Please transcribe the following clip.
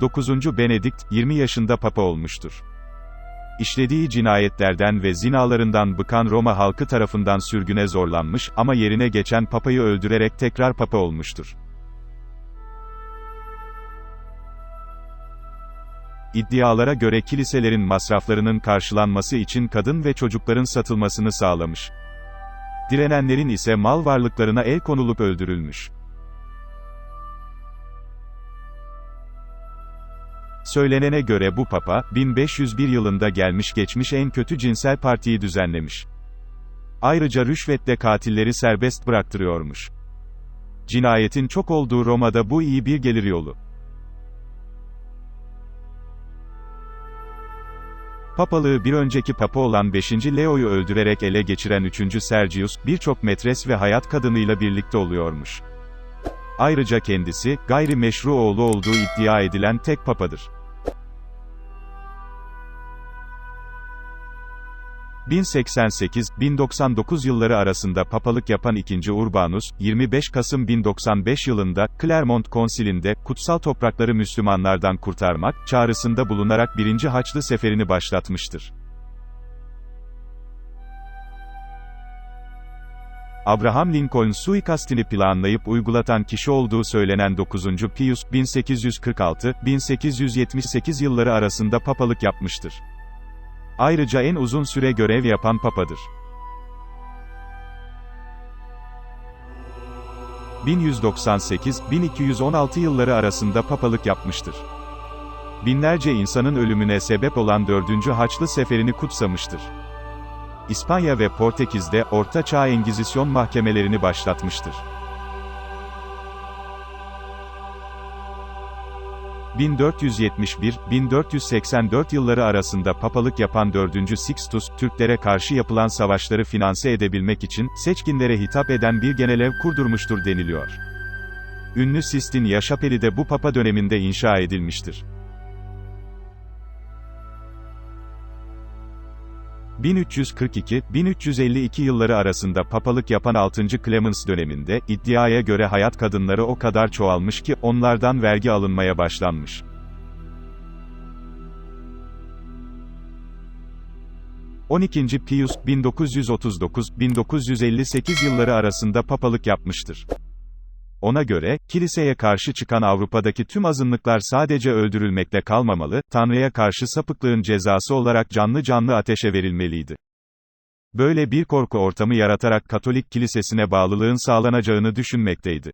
9. Benedikt, 20 yaşında papa olmuştur. İşlediği cinayetlerden ve zinalarından bıkan Roma halkı tarafından sürgüne zorlanmış ama yerine geçen papayı öldürerek tekrar papa olmuştur. İddialara göre kiliselerin masraflarının karşılanması için kadın ve çocukların satılmasını sağlamış. Direnenlerin ise mal varlıklarına el konulup öldürülmüş. Söylenene göre bu papa, 1501 yılında gelmiş geçmiş en kötü cinsel partiyi düzenlemiş. Ayrıca rüşvetle katilleri serbest bıraktırıyormuş. Cinayetin çok olduğu Roma'da bu iyi bir gelir yolu. Papalığı bir önceki papa olan 5. Leo'yu öldürerek ele geçiren 3. Sergius, birçok metres ve hayat kadınıyla birlikte oluyormuş. Ayrıca kendisi, gayri meşru oğlu olduğu iddia edilen tek papadır. 1088-1099 yılları arasında papalık yapan 2. Urbanus, 25 Kasım 1095 yılında, Clermont Konsili'nde, kutsal toprakları Müslümanlardan kurtarmak, çağrısında bulunarak 1. Haçlı Seferi'ni başlatmıştır. Abraham Lincoln suikastini planlayıp uygulatan kişi olduğu söylenen 9. Pius, 1846-1878 yılları arasında papalık yapmıştır. Ayrıca en uzun süre görev yapan papadır. 1198-1216 yılları arasında papalık yapmıştır. Binlerce insanın ölümüne sebep olan 4. Haçlı Seferi'ni kutsamıştır. İspanya ve Portekiz'de Orta Çağ Engizisyon mahkemelerini başlatmıştır. 1471-1484 yılları arasında papalık yapan 4. Sixtus, Türklere karşı yapılan savaşları finanse edebilmek için, seçkinlere hitap eden bir genelev kurdurmuştur deniliyor. Ünlü Sistin Yaşapeli de bu papa döneminde inşa edilmiştir. 1342-1352 yılları arasında papalık yapan 6. Clemens döneminde, iddiaya göre hayat kadınları o kadar çoğalmış ki, onlardan vergi alınmaya başlanmış. ...12. Pius, 1939-1958 yılları arasında papalık yapmıştır. Ona göre, kiliseye karşı çıkan Avrupa'daki tüm azınlıklar sadece öldürülmekle kalmamalı, Tanrı'ya karşı sapıklığın cezası olarak canlı canlı ateşe verilmeliydi. Böyle bir korku ortamı yaratarak Katolik kilisesine bağlılığın sağlanacağını düşünmekteydi.